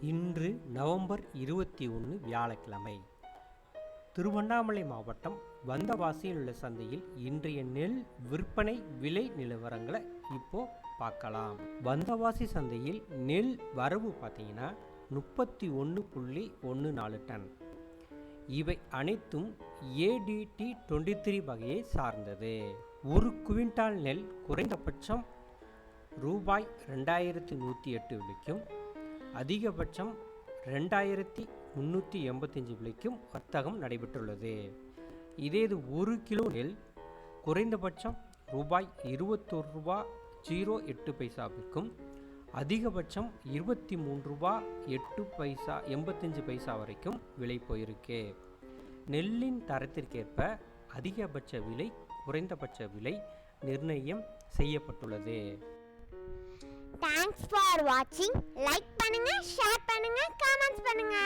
இன்று நவம்பர் இருபத்தி ஒன்று வியாழக்கிழமை. திருவண்ணாமலை மாவட்டம் வந்தவாசியில் உள்ள சந்தையில் இன்றைய நெல் விற்பனை விலை நிலவரங்களை இப்போ பார்க்கலாம். வந்தவாசி சந்தையில் நெல் வரவு பார்த்தீங்கன்னா முப்பத்தி ஒன்று புள்ளி ஒன்று நாலு டன். இவை அனைத்தும் ஏடிடி டுவெண்ட்டி த்ரீ வகையை சார்ந்தது. ஒரு குவிண்டால் நெல் குறைந்தபட்சம் ரூபாய் ரெண்டாயிரத்தி நூற்றி எட்டு விலைக்கும் அதிகபட்சம் ரெண்டாயிரத்தி முந்நூற்றி எண்பத்தஞ்சு விலைக்கும் வர்த்தகம் நடைபெற்றுள்ளது. இதே இது ஒரு கிலோ நெல் குறைந்தபட்சம் ரூபாய் இருபத்தொரு ரூபா ஜீரோ எட்டு பைசாவிற்கும் அதிகபட்சம் இருபத்தி மூன்று ரூபா எட்டு பைசா எண்பத்தஞ்சு பைசா வரைக்கும் விலை போயிருக்கு. நெல்லின் தரத்திற்கேற்ப அதிகபட்ச விலை குறைந்தபட்ச விலை நிர்ணயம் செய்யப்பட்டுள்ளது. தேங்க்ஸ் ஃபார் வாட்சிங் லைக் பண்ணுங்க ஷேர் பண்ணுங்க கமெண்ட்ஸ் பண்ணுங்க.